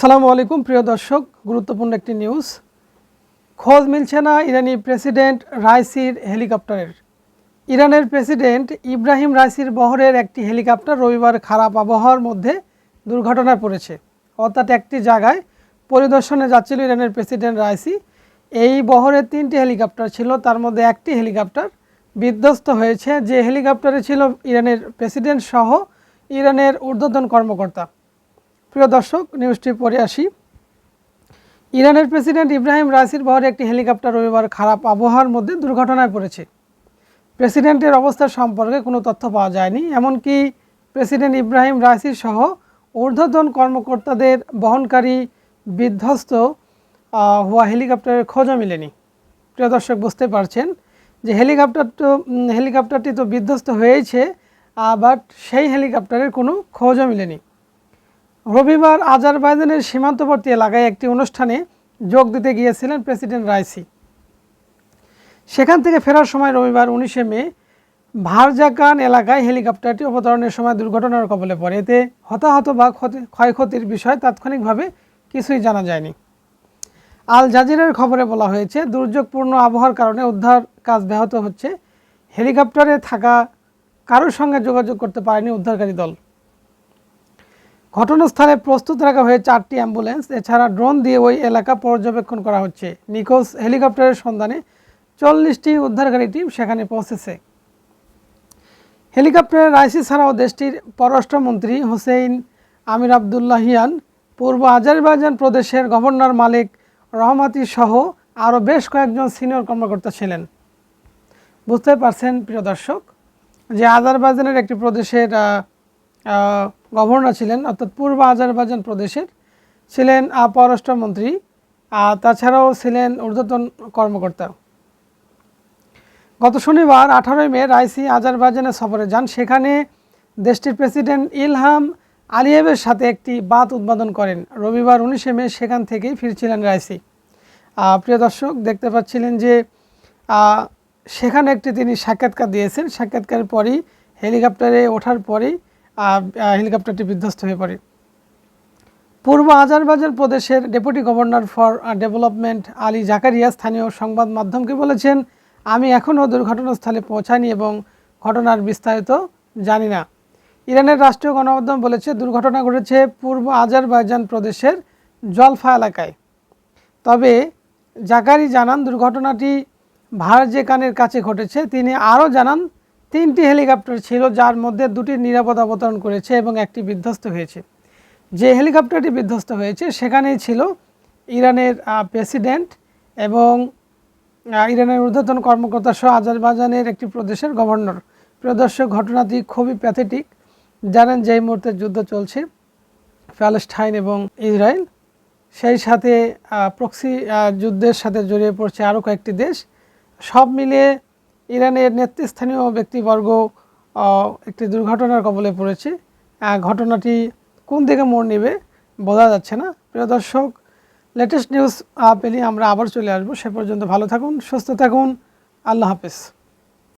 সালামু আলাইকুম, প্রিয় দর্শক। গুরুত্বপূর্ণ একটি নিউজ। খোঁজ মিলছে না ইরানি প্রেসিডেন্ট রাইসির হেলিকপ্টারের। ইরানের প্রেসিডেন্ট ইব্রাহিম রাইসির বহরের একটি হেলিকপ্টার রবিবার খারাপ আবহাওয়ার মধ্যে দুর্ঘটনায় পড়েছে। অর্থাৎ একটি জায়গায় পরিদর্শনে যাচ্ছিল ইরানের প্রেসিডেন্ট রাইসি। এই বহরের তিনটি হেলিকপ্টার ছিল, তার মধ্যে একটি হেলিকপ্টার বিধ্বস্ত হয়েছে। যে হেলিকপ্টারে ছিল ইরানের প্রেসিডেন্ট সহ ইরানের ঊর্ধ্বতন কর্মকর্তা। প্রিয় দর্শক নিউজটি পড়ে আসি। ইরানের প্রেসিডেন্ট ইব্রাহিম রাইসির বহরে একটি হেলিকপ্টার রবিবার খারাপ আবহাওয়ার মধ্যে দুর্ঘটনায় পড়েছে। প্রেসিডেন্টের অবস্থা সম্পর্কে কোনো তথ্য পাওয়া যায়নি, এমনকি প্রেসিডেন্ট ইব্রাহিম রাইসির সহ ঊর্ধ্বতন কর্মকর্তাদের বহনকারী বিধ্বস্ত হওয়া হেলিকপ্টারের খোঁজও মেলেনি। প্রিয় দর্শক, বুঝতে পারছেন যে হেলিকপ্টার তো হেলিকপ্টারটি তো বিধ্বস্ত হয়েছে বাট সেই হেলিকপ্টারের কোনো খোঁজও মেলেনি। রবিবার আজারবাইজানের সীমান্তবর্তী এলাকায় একটি অনুষ্ঠানে যোগ দিতে গিয়েছিলেন প্রেসিডেন্ট রাইসি। সেখান থেকে ফেরার সময় রবিবার উনিশে মে ভারজাকান এলাকায় হেলিকপ্টারটি অবতরণের সময় দুর্ঘটনার কবলে পড়ে। এতে হতাহত বা ক্ষতি ক্ষয়ক্ষতির বিষয় তাৎক্ষণিকভাবে কিছুই জানা যায়নি। আল জাজিরার খবরে বলা হয়েছে, দুর্যোগপূর্ণ আবহাওয়ার কারণে উদ্ধার কাজ ব্যাহত হচ্ছে। হেলিকপ্টারে থাকা কারোর সঙ্গে যোগাযোগ করতে পারেনি উদ্ধারকারী দল। ঘটনাস্থলে প্রস্তুত রাখা হয়ে চারটি অ্যাম্বুলেন্স। এছাড়া ড্রোন দিয়ে ওই এলাকা পর্যবেক্ষণ করা হচ্ছে। নিখোঁজ হেলিকপ্টারের সন্ধানে চল্লিশটি উদ্ধারকারী টিম সেখানে পৌঁছেছে। হেলিকপ্টারের রাইসি ছাড়াও দেশটির পররাষ্ট্রমন্ত্রী হোসেইন আমির আবদুল্লাহিয়ান পূর্ব আজারবাইজান প্রদেশের গভর্নর মালিক রহমাতি সহ আরও বেশ কয়েকজন সিনিয়র কর্মকর্তা ছিলেন। বুঝতে পারছেন প্রিয় দর্শক, যে আজারবাইজানের একটি প্রদেশের গভর্নর ছিলেন, অর্থাৎ পূর্ব আজারবাইজান প্রদেশের, ছিলেন পররাষ্ট্রমন্ত্রী তাছাড়াও ছিলেন ঊর্ধ্বতন কর্মকর্তা। গত শনিবার আঠারোই মে রাইসি আজারবাইজানে সফরে যান। সেখানে দেশটির প্রেসিডেন্ট ইলহাম আলিয়েভের সাথে একটি বাত উদ্বোধন করেন। রবিবার উনিশে মে সেখান থেকেই ফিরছিলেন রাইসি। প্রিয় দর্শক, দেখতে পাচ্ছিলেন যে সেখানে একটি তিনি সাক্ষাৎকার দিয়েছেন। সাক্ষাৎকারের পরই হেলিকপ্টারে ওঠার পরেই হেলিকপ্টারটি বিধ্বস্ত হয়ে পড়ে। পূর্ব আজারবাজার প্রদেশের deputy governor for development Ali Zakaria স্থানীয় সংবাদ মাধ্যমকে বলেছেন, আমি এখনও দুর্ঘটনাস্থলে পৌঁছাইনি এবং ঘটনার বিস্তারিত জানি না। ইরানের রাষ্ট্রীয় গণমাধ্যম বলেছে, দুর্ঘটনা ঘটেছে পূর্ব আজারবাইজান প্রদেশের জলফা এলাকায়। তবে জাকারি জানান, দুর্ঘটনাটি ভারজেকানের কাছে ঘটেছে, তিনি আরও জানান তিনটি হেলিকপ্টার ছিল যার মধ্যে দুটি নিরাপদ অবতরণ করেছে এবং একটি বিধ্বস্ত হয়েছে। যে হেলিকপ্টারটি বিধ্বস্ত হয়েছে, সেখানেই ছিল ইরানের প্রেসিডেন্ট এবং ইরানের ঊর্ধ্বতন কর্মকর্তা সহ আজারবাইজানের একটি প্রদেশের গভর্নর। প্রিয় দর্শক ঘটনাটি খুবই প্যাথেটিক। জানেন যে এই মুহূর্তে যুদ্ধ চলছে প্যালেস্টাইন এবং ইসরায়েল। সেই সাথে প্রক্সি যুদ্ধের সাথে জড়িয়ে পড়ছে আরও কয়েকটি দেশ। সব মিলিয়ে ইরানের নেতৃস্থানীয় ব্যক্তিবর্গ একটি দুর্ঘটনার কবলে পড়েছে। ঘটনাটি কোন দিকে মোড় নেবে বোঝা যাচ্ছে না। প্রিয় দর্শক লেটেস্ট নিউজ পেলে আমরা আবার চলে আসব। সে পর্যন্ত ভালো থাকুন, সুস্থ থাকুন। আল্লাহ হাফেজ।